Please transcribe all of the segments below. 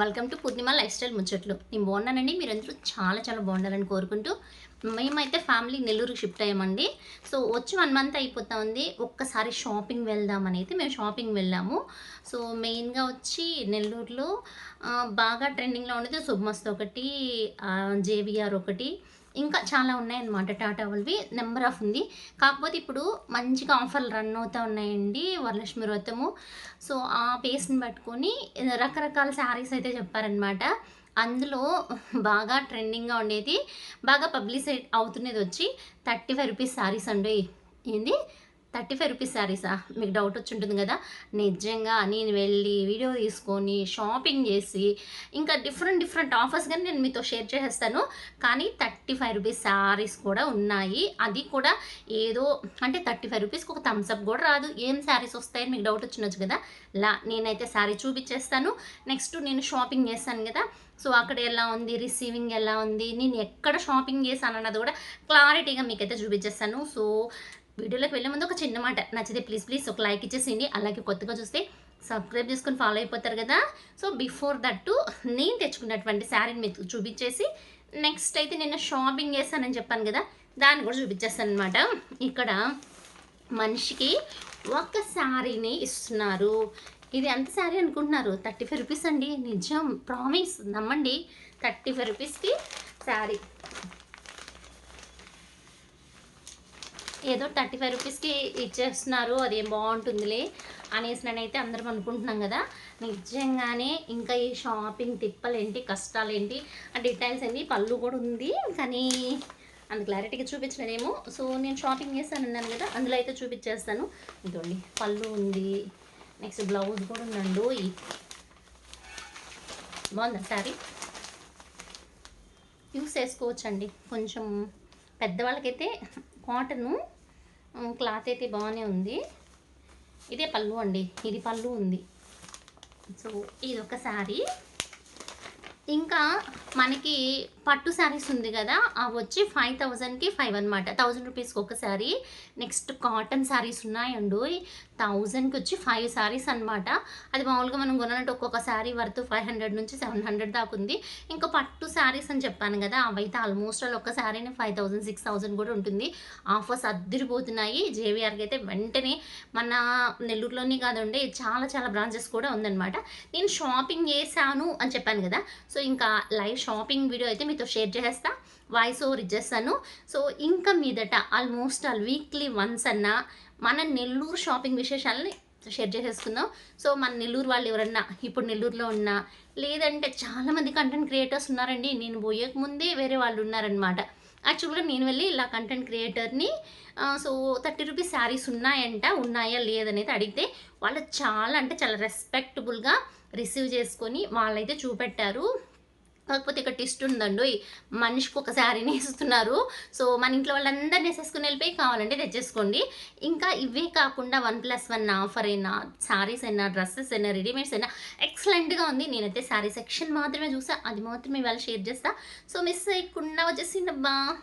Welcome to Purnima lifestyle ముచ్చట్లు నేను బాగున్నానండి. మీరందరూ చాలా చాలా బాగుండాలని కోరుకుంటూ మేమైతే ఫ్యామిలీ నెల్లూరుకి షిఫ్ట్ అయ్యామండి. సో వచ్చి వన్ మంత్ అయిపోతా ఉంది ఒక్కసారి షాపింగ్ వెళ్దామని అయితే మేము షాపింగ్ వెళ్ళాము. సో మెయిన్గా వచ్చి నెల్లూరులో బాగా ట్రెండింగ్లో ఉండేది శుభమస్త్ ఒకటి జేవిఆర్ ఒకటి ఇంకా చాలా ఉన్నాయన్నమాట టాటా వాళ్ళవి నెంబర్ ఆఫ్ ఉంది. కాకపోతే ఇప్పుడు మంచిగా ఆఫర్లు రన్ అవుతూ ఉన్నాయండి వరలక్ష్మి వ్రతము. సో ఆ పేస్ట్ని పట్టుకొని రకరకాల శారీస్ అయితే చెప్పారనమాట అందులో బాగా ట్రెండింగ్గా ఉండేది బాగా పబ్లిసైడ్ అవుతున్నది వచ్చి థర్టీ ఫైవ్ రూపీస్ శారీస్ అండి. ఏంది? థర్టీ ఫైవ్ రూపీస్ శారీసా మీకు డౌట్ వచ్చి ఉంటుంది కదా. నిజంగా నేను వెళ్ళి వీడియో తీసుకొని షాపింగ్ చేసి ఇంకా డిఫరెంట్ డిఫరెంట్ ఆఫర్స్ కానీ నేను మీతో షేర్ చేసేస్తాను. కానీ థర్టీ ఫైవ్ రూపీస్ శారీస్ కూడా ఉన్నాయి. అది కూడా ఏదో అంటే థర్టీ ఫైవ్ రూపీస్కి ఒక థమ్స్అప్ కూడా రాదు. ఏం శారీస్ వస్తాయని మీకు డౌట్ వచ్చినచ్చు కదా. లా నేనైతే శారీ చూపించేస్తాను. నెక్స్ట్ నేను షాపింగ్ చేస్తాను కదా. సో అక్కడ ఎలా ఉంది? రిసీవింగ్ ఎలా ఉంది? నేను ఎక్కడ షాపింగ్ చేశాను అన్నది కూడా క్లారిటీగా మీకైతే చూపించేస్తాను. సో వీడియోలోకి వెళ్ళే ముందు ఒక చిన్న మాట. నచ్చితే ప్లీజ్ ప్లీజ్ ఒక లైక్ ఇచ్చేసింది అలాగే కొత్తగా చూస్తే సబ్స్క్రైబ్ చేసుకొని ఫాలో అయిపోతారు కదా. సో బిఫోర్ దట్ నేను తెచ్చుకున్నటువంటి శారీని మీకు చూపించేసి నెక్స్ట్ అయితే నేను షాపింగ్ చేస్తానని చెప్పాను కదా. దాన్ని కూడా చూపించేస్తాను అనమాట ఇక్కడ మనిషికి ఒక శారీని ఇస్తున్నారు. ఇది ఎంత శారీ అనుకుంటున్నారు? థర్టీ ఫైవ్ రూపీస్ అండి. నిజం ప్రామిస్ నమ్మండి. థర్టీ ఫైవ్ రూపీస్కి శారీ ఏదో థర్టీ ఫైవ్ రూపీస్కి ఇచ్చేస్తున్నారు అదేం బాగుంటుందిలే అనేసి నేనైతే అందరం అనుకుంటున్నాం కదా. నిజంగానే ఇంకా ఈ షాపింగ్ తిప్పలేంటి కష్టాలేంటి ఆ డీటెయిల్స్ ఏంటి పళ్ళు కూడా ఉంది కానీ అంత క్లారిటీగా చూపించలేదేమో సో నేను షాపింగ్ చేస్తాను అన్నాను కదా అందులో అయితే చూపించేస్తాను. ఇదండి పళ్ళు ఉంది. నెక్స్ట్ బ్లౌజ్ కూడా ఉందండి. బాగుందా సారీ యూస్ చేసుకోవచ్చండి. కొంచెం పెద్దవాళ్ళకైతే కాటను క్లాత్ అయితే బాగానే ఉంది. ఇదే పళ్ళు అండి. ఇది పళ్ళు ఉంది. సో ఇది ఒక శారీ. ఇంకా మనకి పట్టు శారీస్ ఉంది కదా అవి వచ్చి ఫైవ్ థౌజండ్కి ఫైవ్ అనమాట థౌజండ్ రూపీస్కి ఒక శారీ నెక్స్ట్ కాటన్ శారీస్ ఉన్నాయండి థౌజండ్కి వచ్చి ఫైవ్ శారీస్ అనమాట అది మామూలుగా మనం కొనట్టు ఒక్కొక్క శారీ వర్త్ ఫైవ్ హండ్రెడ్ నుంచి సెవెన్ హండ్రెడ్ దాకా ఉంది. ఇంకా పట్టు శారీస్ అని చెప్పాను కదా అవైతే ఆల్మోస్ట్ ఆల్ ఒక్క శారీని ఫైవ్ థౌజండ్ సిక్స్ థౌజండ్ కూడా ఉంటుంది. ఆఫర్స్ అద్దరిపోతున్నాయి. జేవీఆర్కి అయితే వెంటనే మన నెల్లూరులోనే కాదండి చాలా చాలా బ్రాంచెస్ కూడా ఉందన్నమాట. నేను షాపింగ్ చేశాను అని చెప్పాను కదా సో ఇంకా లైవ్ షాపింగ్ వీడియో అయితే మీతో షేర్ చేసేస్తా వాయిస్ ఓవర్ ఇచ్చేస్తాను. సో ఇంకా మీదట ఆల్మోస్ట్ ఆల్ వీక్లీ వన్స్ అన్నా మన నెల్లూరు షాపింగ్ విశేషాలని షేర్ చేసేసుకుందాం. సో మన నెల్లూరు వాళ్ళు ఎవరన్నా ఇప్పుడు నెల్లూరులో ఉన్నా లేదంటే చాలామంది కంటెంట్ క్రియేటర్స్ ఉన్నారండి. నేను పోయకముందే వేరే వాళ్ళు ఉన్నారనమాట యాక్చువల్గా నేను వెళ్ళి ఇలా కంటెంట్ క్రియేటర్ని సో థర్టీ రూపీస్ శారీస్ ఉన్నాయంట ఉన్నాయా లేదనేది అడిగితే వాళ్ళు చాలా అంటే చాలా రెస్పెక్టబుల్గా రిసీవ్ చేసుకొని వాళ్ళైతే చూపెట్టారు. కాకపోతే ఇక్కడ టిస్ట్ ఉందండి మనిషికి ఒక శారీని ఇస్తున్నారు సో మన ఇంట్లో వాళ్ళందరినీ వేసేసుకుని వెళ్ళిపోయి కావాలంటే తెచ్చేసుకోండి. ఇంకా ఇవే కాకుండా వన్ ప్లస్ వన్ ఆఫర్ అయినా శారీస్ అయినా డ్రెస్సెస్ అయినా రెడీమేడ్స్ అయినా ఎక్సలెంట్గా ఉంది. నేనైతే శారీ సెక్షన్ మాత్రమే చూసా. అది మాత్రమే ఇవాళ షేర్ చేస్తా. సో మిస్ అయ్యకుండా వచ్చేసిందబ్బా.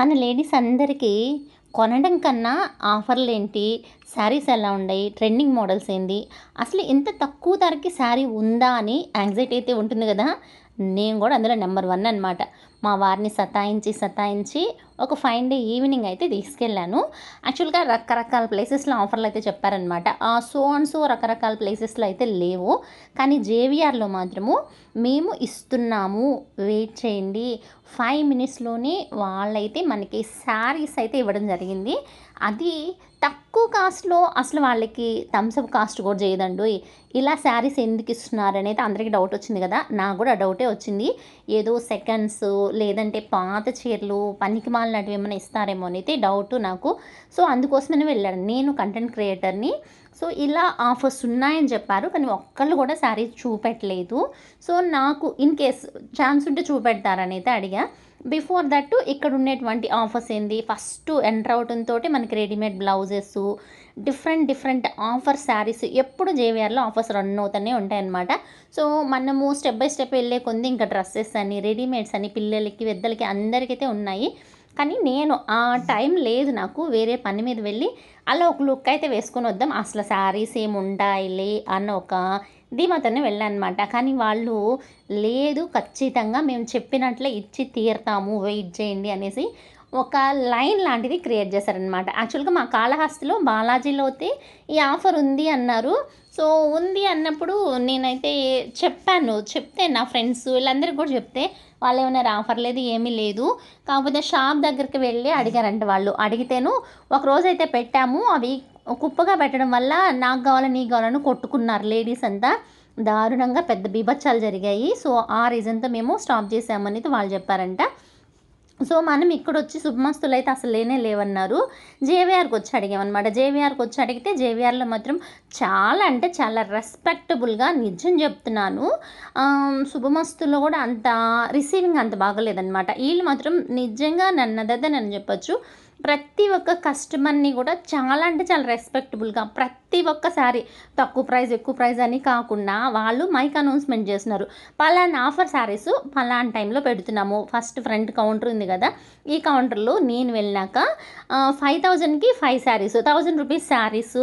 మన లేడీస్ అందరికీ కొనడం కన్నా ఆఫర్లు ఏంటి శారీస్ ఎలా ఉన్నాయి ట్రెండింగ్ మోడల్స్ ఏంటి అసలు ఇంత తక్కువ ధరకి శారీ ఉందా అని యాంగ్జైటీ అయితే ఉంటుంది కదా? నేను కూడా అందులో నెంబర్ వన్ అనమాట మా వారిని సతాయించి సతాయించి ఒక ఫైవ్ డే ఈవినింగ్ అయితే తీసుకెళ్ళాను. యాక్చువల్గా రకరకాల ప్లేసెస్లో ఆఫర్లు అయితే చెప్పారనమాట ఆ సో అండ్ సో రకరకాల ప్లేసెస్లో అయితే లేవు. కానీ జేవిఆర్లో మాత్రము మేము ఇస్తున్నాము. వెయిట్ చేయండి. ఫైవ్ మినిట్స్లోనే వాళ్ళైతే మనకి శారీస్ అయితే ఇవ్వడం జరిగింది. అది తక్కువ కాస్ట్లో అసలు వాళ్ళకి థమ్స్అప్ కాస్ట్ కూడా చేయదండి. ఇలా శారీస్ ఎందుకు ఇస్తున్నారు అనేది అందరికీ డౌట్ వచ్చింది కదా. నాకు కూడా డౌటే వచ్చింది. ఏదో సెకండ్స్ లేదంటే పాత చీరలు పనికి మాలినటివి ఏమైనా ఇస్తారేమో అనేది డౌట్ నాకు. సో అందుకోసమే వెళ్ళాను. నేను కంటెంట్ క్రియేటర్ని సో ఇలా ఆఫర్స్ ఉన్నాయని చెప్పారు. కానీ ఒక్కళ్ళు కూడా శారీ చూపెట్టలేదు. సో నాకు ఇన్ కేస్ ఛాన్స్ ఉంటే చూపెడతారని అడిగా. బిఫోర్ దట్ ఇక్కడ ఉండేటువంటి ఆఫర్స్ ఏంది? ఫస్ట్ ఎంటర్ అవడంతో మనకి readymade blouses different different offer saris ఎప్పుడు జేవిఆర్లో ఆఫర్స్ రన్ అవుతూనే ఉంటాయన్నమాట. సో మనము స్టెప్ బై స్టెప్ వెళ్ళే కొంది ఇంకా డ్రెస్సెస్ అని రెడీమేడ్స్ అని పిల్లలకి పెద్దలకి అందరికైతే ఉన్నాయి. కానీ నేను ఆ టైం లేదు నాకు వేరే పని మీద వెళ్ళి అలా ఒక లుక్ అయితే వేసుకొని వద్దాం. అసలు శారీస్ ఏమి ఉండాలి అన్న ఒక ధీమాతోనే వెళ్ళాను అనమాట కానీ వాళ్ళు లేదు ఖచ్చితంగా మేము చెప్పినట్లే ఇచ్చి తీరుతాము వెయిట్ చేయండి అనేసి ఒక లైన్ లాంటిది క్రియేట్ చేశారనమాట. యాక్చువల్గా మా కాళహస్తిలో బాలాజీలో అయితే ఈ ఆఫర్ ఉంది అన్నారు. సో ఉంది అన్నప్పుడు నేనైతే చెప్పాను. చెప్తే నా ఫ్రెండ్స్ వీళ్ళందరికీ కూడా చెప్తే వాళ్ళు ఏమన్నారు ఆఫర్ లేదు ఏమీ లేదు. కాకపోతే షాప్ దగ్గరికి వెళ్ళి అడిగారంట వాళ్ళు. అడిగితేను ఒక రోజైతే అయితే పెట్టాము అవి కుప్పగా పెట్టడం వల్ల నాకు కావాలి నీకు కావాలని కొట్టుకున్నారు. లేడీస్ అంతా దారుణంగా పెద్ద బీభత్సాలు జరిగాయి. సో ఆ రీజన్తో మేము స్టాప్ చేసామనేది వాళ్ళు చెప్పారంట. సో మనం ఇక్కడ వచ్చి శుభమస్తులు అయితే అసలు లేనే లేవన్నారు. జేవీఆర్కి వచ్చి అడిగామన్నమాట. జేవీఆర్కి వచ్చి అడిగితే జేవిఆర్లో మాత్రం చాలా అంటే చాలా రెస్పెక్టబుల్గా నిజం చెప్తున్నాను. శుభమస్తులో కూడా అంత రిసీవింగ్ అంత బాగలేదన్నమాట. వీళ్ళు మాత్రం నిజంగా నన్నదదే నేను చెప్పొచ్చు. ప్రతి ఒక్క కస్టమర్ని కూడా చాలా అంటే చాలా రెస్పెక్టబుల్గా ప్రతి ఒక్కసారి తక్కువ ప్రైస్ ఎక్కువ ప్రైస్ అని కాకుండా వాళ్ళు మైక్ అనౌన్స్మెంట్ చేస్తున్నారు. పలానా ఆఫర్ శారీస్ పలానా టైంలో పెడుతున్నాము. ఫస్ట్ ఫ్రంట్ కౌంటర్ ఉంది కదా ఈ కౌంటర్లో నేను వెళ్ళినాక ఫైవ్ థౌజండ్కి five saris thousand rupees saris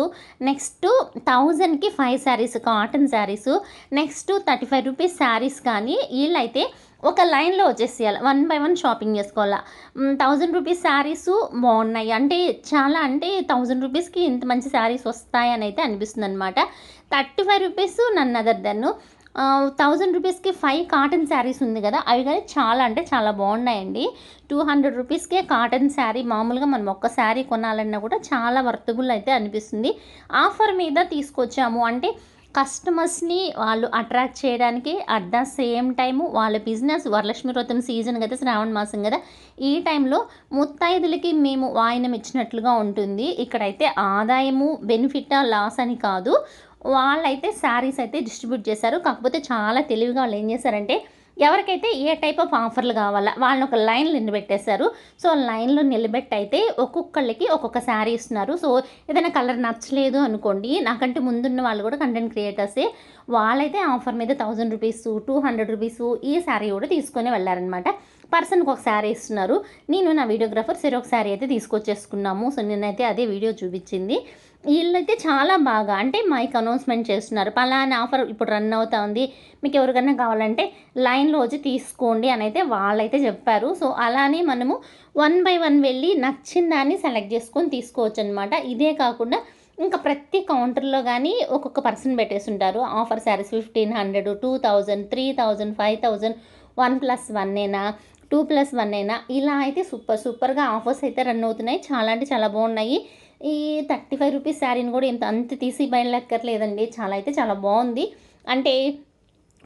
next థౌజండ్కి five saris cotton saris next thirty five rupees saris కానీ వీళ్ళైతే ఒక లైన్లో వచ్చేసేయాలి. వన్ బై వన్ షాపింగ్ చేసుకోవాలా. థౌజండ్ రూపీస్ శారీస్ బాగున్నాయి. అంటే చాలా అంటే థౌజండ్ రూపీస్కి ఇంత మంచి శారీస్ వస్తాయని అయితే అనిపిస్తుంది అనమాట థర్టీ ఫైవ్ రూపీస్ నన్ను అదర్ దెన్ థౌజండ్ రూపీస్కి ఫైవ్ కాటన్ శారీస్ ఉంది కదా. అవి కానీ చాలా అంటే చాలా బాగున్నాయండి. టూ హండ్రెడ్ రూపీస్కే కాటన్ శారీ మామూలుగా మనం ఒక్క శారీ కొనాలన్నా కూడా చాలా వర్తబుల్ అయితే అనిపిస్తుంది. ఆఫర్ మీద తీసుకొచ్చాము. అంటే కస్టమర్స్ని వాళ్ళు అట్రాక్ట్ చేయడానికి అట్ ద సేమ్ టైము వాళ్ళ బిజినెస్ వరలక్ష్మి వ్రతం సీజన్ కదా శ్రావణ మాసం కదా ఈ టైంలో ముత్తైదులకి మేము వాయినం ఇచ్చినట్లుగా ఉంటుంది. ఇక్కడైతే ఆదాయము బెనిఫిట్ లాస్ అని కాదు. వాళ్ళైతే శారీస్ అయితే డిస్ట్రిబ్యూట్ చేశారు. కాకపోతే చాలా తెలివిగా వాళ్ళు ఏం చేశారంటే ఎవరికైతే ఏ టైప్ ఆఫ్ ఆఫర్లు కావాలా వాళ్ళని ఒక లైన్లో నిలబెట్టేశారు. సో లైన్లో నిలబెట్టి అయితే ఒక్కొక్కళ్ళకి ఒక్కొక్క శారీ ఇస్తున్నారు. సో ఏదైనా కలర్ నచ్చలేదు అనుకోండి నాకంటే ముందున్న వాళ్ళు కూడా కంటెంట్ క్రియేటర్సే వాళ్ళైతే ఆఫర్ మీద thousand rupees two hundred rupees ఈ శారీ కూడా తీసుకొని వెళ్ళారనమాట పర్సన్కి ఒక శారీ ఇస్తున్నారు. నేను నా వీడియోగ్రాఫర్ సరే ఒక శారీ అయితే తీసుకొచ్చేసుకున్నాము. సో నేనైతే అదే వీడియో చూపించింది. వీళ్ళైతే చాలా బాగా అంటే మైక్ అనౌన్స్మెంట్ చేస్తున్నారు. పలానా ఆఫర్ ఇప్పుడు రన్ అవుతా ఉంది. మీకు ఎవరికైనా కావాలంటే లైన్లో వచ్చి తీసుకోండి అని అయితే వాళ్ళైతే చెప్పారు. సో అలానే మనము వన్ బై వన్ వెళ్ళి నచ్చిన దాన్ని సెలెక్ట్ చేసుకొని తీసుకోవచ్చు అనమాట ఇదే కాకుండా ఇంకా ప్రతి కౌంటర్లో కానీ ఒక్కొక్క person పెట్టేస్తుంటారు offer saris fifteen hundred two thousand three thousand five thousand one plus one అయినా టూ ప్లస్ వన్ అయినా. ఇలా అయితే సూపర్ సూపర్గా ఆఫర్స్ అయితే రన్ అవుతున్నాయి. చాలా అంటే చాలా బాగున్నాయి. ఈ థర్టీ ఫైవ్ రూపీస్ శారీని కూడా ఇంత అంత తీసి బయలులెక్కర్లేదండి చాలా అయితే చాలా బాగుంది. అంటే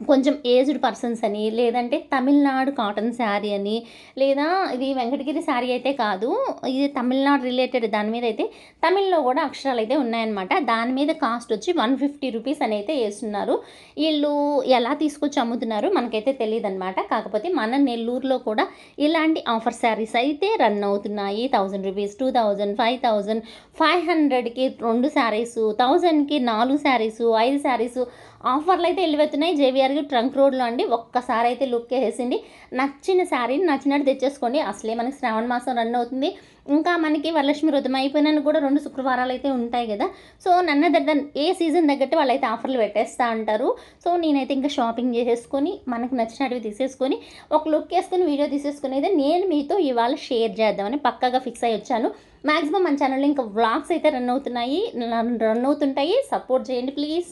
కొంచెం ఏజ్డ్ పర్సన్స్ అని లేదంటే తమిళనాడు కాటన్ శారీ అని లేదా ఇది వెంకటగిరి శారీ అయితే కాదు ఇది తమిళనాడు రిలేటెడ్ దాని మీద అయితే తమిళ్ళో కూడా అక్షరాలు అయితే ఉన్నాయన్నమాట. దాని మీద కాస్ట్ వచ్చి వన్ ఫిఫ్టీ రూపీస్ అని అయితే వేస్తున్నారు. వీళ్ళు ఎలా తీసుకొచ్చి అమ్ముతున్నారు మనకైతే తెలియదు అనమాట కాకపోతే మన నెల్లూరులో కూడా ఇలాంటి ఆఫర్ శారీస్ అయితే రన్ అవుతున్నాయి. Thousand rupees two thousand five thousand five హండ్రెడ్కి రెండు శారీస్ థౌజండ్కి నాలుగు శారీస్ ఐదు శారీస్ ఆఫర్లు అయితే వెళ్ళిపోతున్నాయి జేవిఆర్కి ట్రంక్ రోడ్లో అండి. ఒక్కసారి అయితే లుక్ వేసేసింది. నచ్చిన శారీని నచ్చినట్టు తెచ్చేసుకోండి. అసలే మనకి శ్రావణ మాసం రన్ అవుతుంది. ఇంకా మనకి వరలక్ష్మి వ్రతం అయిపోయినాను కూడా రెండు శుక్రవారాలు అయితే ఉంటాయి కదా. సో నన్న దగ్గర ఏ సీజన్ తగ్గట్టు వాళ్ళైతే ఆఫర్లు పెట్టేస్తూ ఉంటారు సో నేనైతే ఇంకా షాపింగ్ చేసేసుకొని మనకు నచ్చినవి తీసేసుకొని ఒక లుక్ వేసుకొని వీడియో తీసేసుకుని అయితే నేను మీతో ఇవాళ షేర్ చేద్దామని పక్కాగా ఫిక్స్ అయ్యి వచ్చాను. మ్యాక్సిమం మన ఛానల్లో ఇంకా వ్లాగ్స్ అయితే రన్ అవుతున్నాయి రన్ అవుతుంటాయి. సపోర్ట్ చేయండి ప్లీజ్.